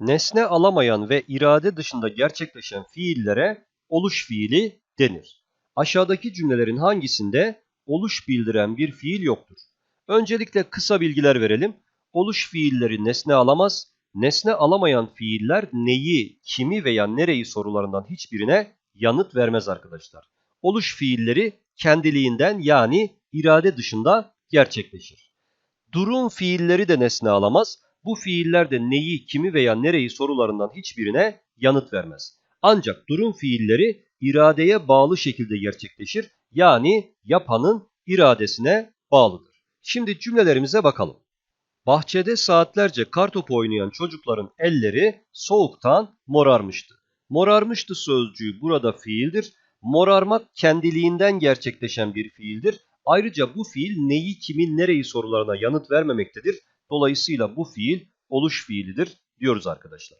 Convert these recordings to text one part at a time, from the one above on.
Nesne alamayan ve irade dışında gerçekleşen fiillere oluş fiili denir. Aşağıdaki cümlelerin hangisinde oluş bildiren bir fiil yoktur? Öncelikle kısa bilgiler verelim. Oluş fiilleri nesne alamaz. Nesne alamayan fiiller neyi, kimi veya nereyi sorularından hiçbirine yanıt vermez arkadaşlar. Oluş fiilleri kendiliğinden yani irade dışında gerçekleşir. Durum fiilleri de nesne alamaz. Bu fiiller de neyi, kimi veya nereyi sorularından hiçbirine yanıt vermez. Ancak durum fiilleri iradeye bağlı şekilde gerçekleşir. Yani yapanın iradesine bağlıdır. Şimdi cümlelerimize bakalım. Bahçede saatlerce kartopu oynayan çocukların elleri soğuktan morarmıştı. Morarmıştı sözcüğü burada fiildir. Morarmak kendiliğinden gerçekleşen bir fiildir. Ayrıca bu fiil neyi, kimin, nereyi sorularına yanıt vermemektedir. Dolayısıyla bu fiil oluş fiilidir diyoruz arkadaşlar.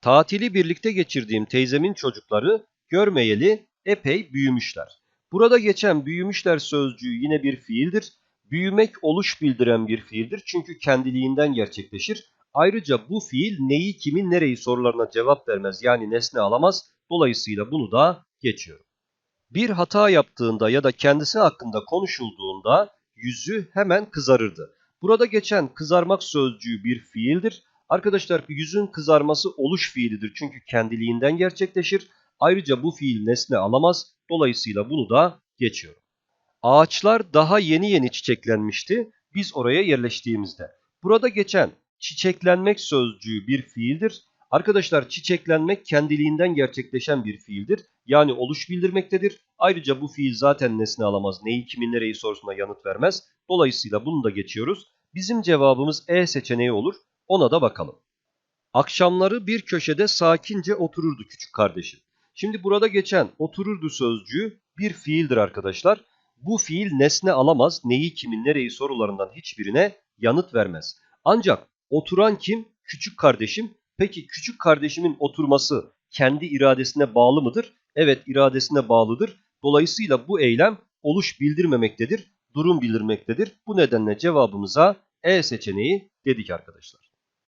Tatili birlikte geçirdiğim teyzemin çocukları görmeyeli epey büyümüşler. Burada geçen büyümüşler sözcüğü yine bir fiildir. Büyümek oluş bildiren bir fiildir çünkü kendiliğinden gerçekleşir. Ayrıca bu fiil neyi, kimin, nereyi sorularına cevap vermez yani nesne alamaz. Dolayısıyla bunu da geçiyorum. Bir hata yaptığında ya da kendisi hakkında konuşulduğunda yüzü hemen kızarırdı. Burada geçen kızarmak sözcüğü bir fiildir. Arkadaşlar yüzün kızarması oluş fiilidir çünkü kendiliğinden gerçekleşir. Ayrıca bu fiil nesne alamaz. Dolayısıyla bunu da geçiyorum. Ağaçlar daha yeni yeni çiçeklenmişti biz oraya yerleştiğimizde. Burada geçen çiçeklenmek sözcüğü bir fiildir. Arkadaşlar çiçeklenmek kendiliğinden gerçekleşen bir fiildir. Yani oluş bildirmektedir. Ayrıca bu fiil zaten nesne alamaz. Neyi kimin nereyi sorusuna yanıt vermez. Dolayısıyla bunu da geçiyoruz. Bizim cevabımız E seçeneği olur. Ona da bakalım. Akşamları bir köşede sakince otururdu küçük kardeşim. Şimdi burada geçen otururdu sözcüğü bir fiildir arkadaşlar. Bu fiil nesne alamaz. Neyi kimin nereyi sorularından hiçbirine yanıt vermez. Ancak oturan kim? Küçük kardeşim. Peki küçük kardeşimin oturması kendi iradesine bağlı mıdır? Evet iradesine bağlıdır. Dolayısıyla bu eylem oluş bildirmemektedir, durum bildirmektedir. Bu nedenle cevabımıza E seçeneği dedik arkadaşlar.